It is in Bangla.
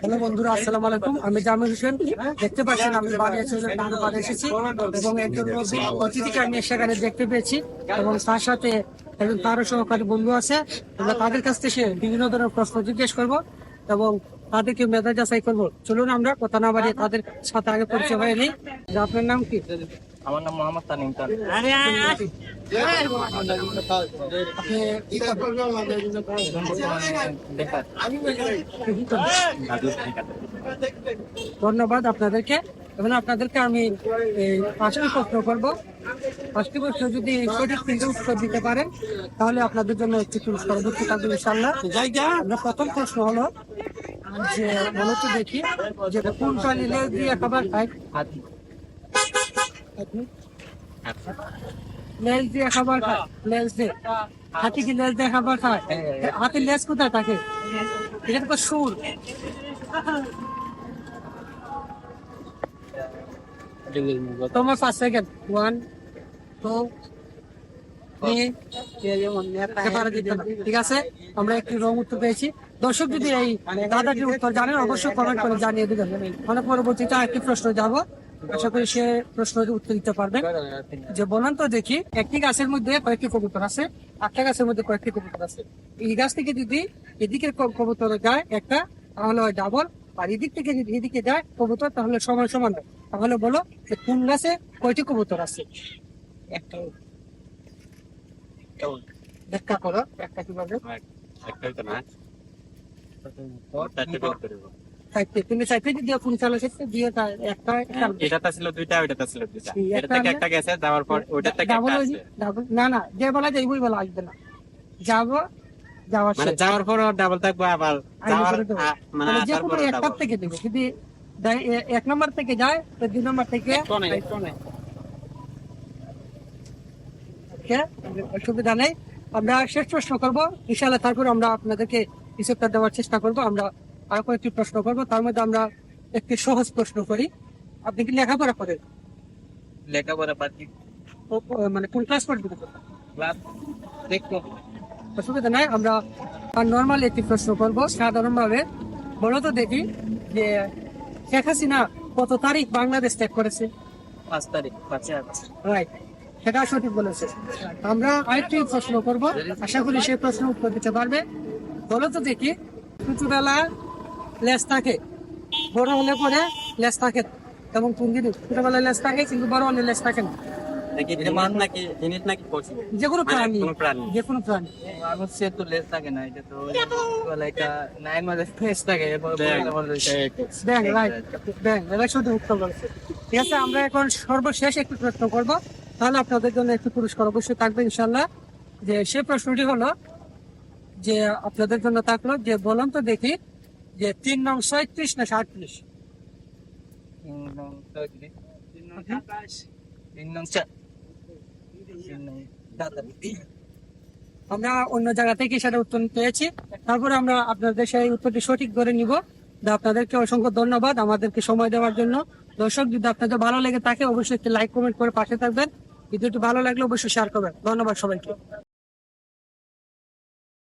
হ্যালো বন্ধুরা, আসসালামু আলাইকুম। আমি জামিল হোসেন। দেখতে পাচ্ছেন, আমি বাড়ি বাড়ি এসেছি এবং একজন অতিথিকে আমি সেখানে দেখতে পেয়েছি এবং তার সাথে একজন তারও সহকারী বন্ধু আছে। আমরা তাদের কাছ থেকে বিভিন্ন ধরনের প্রশ্ন জিজ্ঞেস করব এবং তাদেরকে মেধা যাচাই করব। চলুন আমরা কথা না বাড়িয়ে তাদের সাথে আগে পরিচয় হয়ে নিই। আপনার নাম কি? আমার নাম মোহাম্মদ তানিম করেন? ধন্যবাদ আপনাদেরকে। এবং আপনাদেরকে আমি পাঁচটি প্রশ্ন করব। পাঁচটি প্রশ্ন যদি সঠিক তিনটে উত্তর দিতে পারেন, তাহলে আপনাদের জন্য একটি পুরস্কার অবশ্যই থাকবে ইনশাল্লাহ প্রথম প্রশ্ন হলো যে মূলত দেখি, যে কোন প্রাণী দিয়ে খাবার খায়? হাতি তোমার পাঁচ সেকেন্ড ওয়ান টু ঠিক আছে? আমরা একটি রং উত্তর পেয়েছি। দর্শক যদি এই দাদাটির উত্তর জানেন, অবশ্যই কমেন্ট করে জানিয়ে দিবেন। অনেক পরবর্তীতে একটি প্রশ্ন যাব। আশা করি সে প্রশ্নের উত্তর দিতে পারবেন যে বলেন তো দেখি একটি গাছের মধ্যে কয়েকটি কবুতর আছে একটা গাছের মধ্যে কয়েকটি কবুতর আছে। এই গাছ থেকে যদি এদিকের ক- কবুতর যায় একটা তাহলে হয় ডাবল আর এদিক থেকে যদি এদিকে যায় কবুতর তাহলে সমান সমান তাহলে বলো যে কোন গাছে কয়টি কবুতর আছে? একটা ব্যাখ্যা করো একটা কীভাবে? চাইতে তুমি চাইতে দিয়ে কোন চালা শেষে দিয়ে একটা একটা এটাতে ছিল দুইটা ওইটাতে ছিল দুইটা। এটা থেকে একটা গেছে যাওয়ার পর ওইটার থেকে একটা আছে না না যে বলা যায় বলা আসবে না। যাব যাওয়ার মানে যাওয়ার পর ডাবল থাকবে আবার যাওয়ার করে দেবো। আ- মানে যে কোনো একটা থেকে দেবে যদি এক নম্বর থেকে যায় তো দুই নম্বর থেকে অসুবিধা নেই। আমরা শেষ প্রশ্ন করব। ইনশাল্লাহ তারপর আমরা আপনাদেরকে কিছুটা দেওয়ার চেষ্টা করব। আমরা আরও কয়েকটি প্রশ্ন করব। তার মধ্যে আমরা একটি সহজ প্রশ্ন করি। আপনি কি লেখাপড়া করেন? লেখাপড়া পাচ্ছি মানে কোন ক্লাস পর্যন্ত ক্লাস দেখো অসুবিধা নাই আমরা নর্মাল একটি প্রশ্ন করব। সাধারণ ভাবে বলো তো দেখি যে শেখ হাসিনা কত তারিখ বাংলাদেশ ত্যাগ করেছে? পাঁচ তারিখ পাঁচে আগস্ট। রাইট সেটা সঠিক বলেছে। আমরা আরেকটি প্রশ্ন করব। আশা করি সেই প্রশ্ন উত্তর দিতে পারবে। বলো তো দেখি ছোটবেলা লেস থাকে বড় হলে পরে লেস থাকে এবং কোন ছোটবেলায় লেস থাকে কিন্তু বড় হলে লেস থাকে না। নাকি মান যে কোনো প্রাণী প্রাণী। যে কোনো প্রাণী। তো থাকে না এটা তো বলে নাইন মাসের ফেস থাকে ব্যাং রাইট ব্যাং এটা সঠিক উত্তর ঠিক আছে আমরা এখন সর্বশেষ একটি প্রশ্ন করব। তাহলে আপনাদের জন্য একটি পুরস্কার অবশ্যই থাকবে ইনশাল্লাহ যে সে প্রশ্নটি হলো যে আপনাদের জন্য থাকল যে বলুন তো দেখি। যে তিন নং ছয়ত্রিশ না সাঁত্রিশ? তিন নং ছয়ত্রিশ, তিন নং সাতাশ, তিন নং চা- তিন নং আমরা অন্য জায়গা থেকে সেটা উত্তর পেয়েছি। তারপরে আমরা আপনাদের সেই উত্তরটি সঠিক করে নিব। আপনাদেরকে অসংখ্য ধন্যবাদ আমাদেরকে সময় দেওয়ার জন্য। দর্শক যদি আপনাদের ভালো লেগে থাকে অবশ্যই একটি লাইক কমেন্ট করে পাশে থাকবেন। ভিডিওটি ভালো লাগলে অবশ্যই শেয়ার করবেন। ধন্যবাদ সবাইকে।